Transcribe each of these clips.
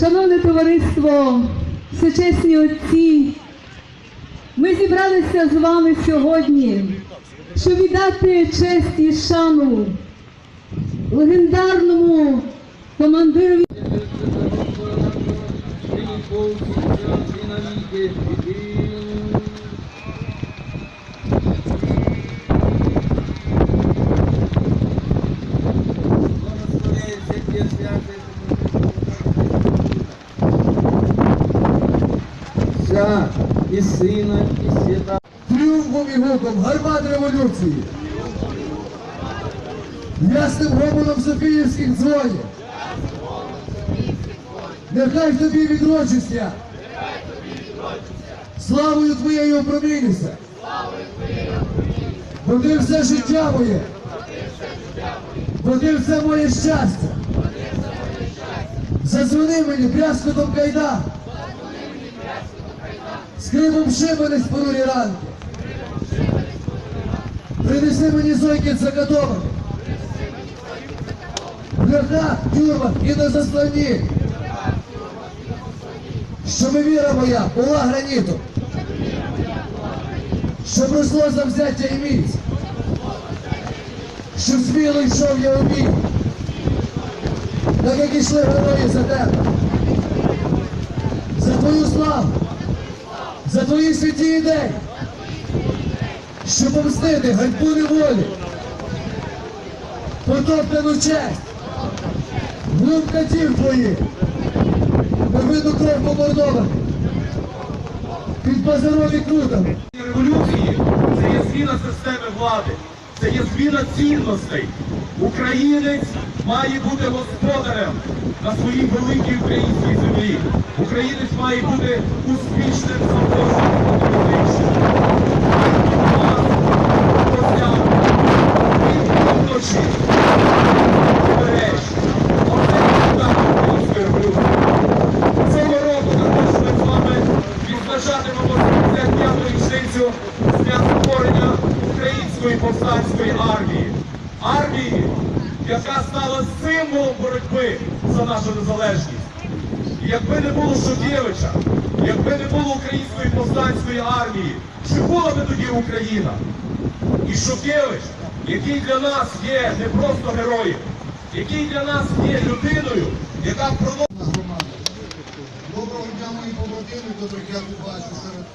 Шановне товариство, всечесні отці, ми зібралися з вами сьогодні, щоб віддати честь і шану легендарному командиру. Отця і Сина, і Свята. тріумфом і гуком гармат революції, ясним гомоном Софіївських дзвонів. Нехай в тобі відрочиться, славою твоєю опромінюся, бо ти все життя моє, бо ти все моє щастя. Зазвони мені брязкотом кайда, скрипом шибениць в понурі ранки. Принеси мені зойки закатованих. В льохах, тюрмах і на заслоні. Щоб віра моя була гранітом. Щоб росло завзяття і міць. Щоб сміло йшов я у бій. Так як ішли герої за тебе. За твою славу. За твої святі ідеї. Щоб помстити ганьбу неволі, потоптану честь, глум катів твоїх, невидну кров помордованих, під базарові крутами. революції це є зміна системи влади, це є зміна цінностей. Українець має бути господарем на своїй великій українській землі. Українець має бути успішним революції. Цього року також ми з вами відзначатимемо 75-ту річницю створення української повстанської армії. Армії, яка стала символом боротьби за нашу незалежність. Якби не було Шухевича, якби не було української повстанської армії, чи була би тоді Україна? І Шухевич, який для нас є не просто героєм, який для нас є людиною, яка громада. Доброго дня, мої побратими, котрих я бачу серед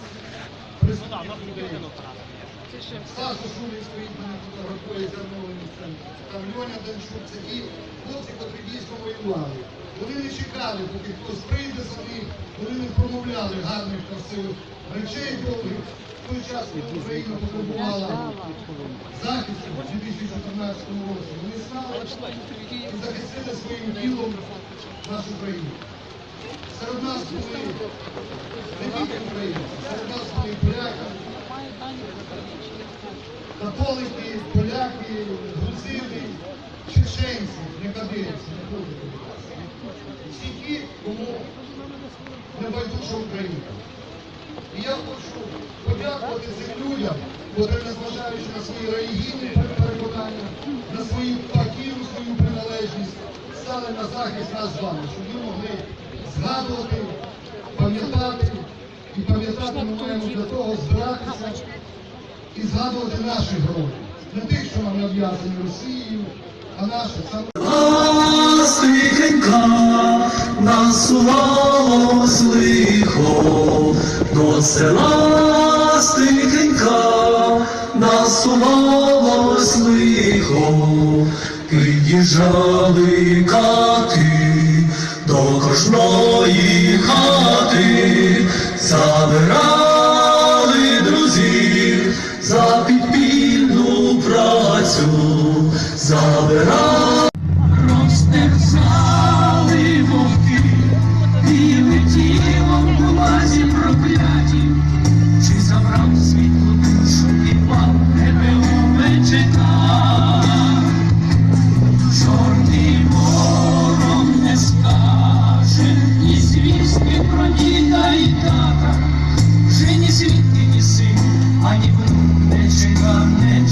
присутніх. Саша Шулік стоїть мене фотографує. Там Льоня Данчук, це ті хлопці, котрі дійсно воювали. Вони не чекали, поки хтось прийде за них, вони не промовляли гарних, красивих речей довгих. В той час, Україна потребувала захисту в 2014 році, вони стали і захистили своїм тілом нашу країну. Серед нас були не тільки українці, серед нас були поляки, католики, поляки, грузини, чеченці, некадирці, не були. Всі ті, кому не байдужа Україна. І я хочу подякувати цим людям, котрі, незважаючи на свої релігійні переконання, на свою партійну свою приналежність, стали на захист нас з вами, щоб ми могли згадувати, пам'ятати і пам'ятати ми маємо для того збиратися і згадувати наших героїв. Не тих, що нам нав'язані Росією, а наших саме. Насувалось лихо, до села стихенька насувалось лихо, під'їжджали кати до кожної хати, забирали забирав, розтерзали вовки, і летіло в бумазі прокляті, чи забрав світло душу і пал тебе у мечета, чорний ворог не скаже, ні звістки про діда і тата, вже ні свідки, ні син, ані внук не чекав, не чекав.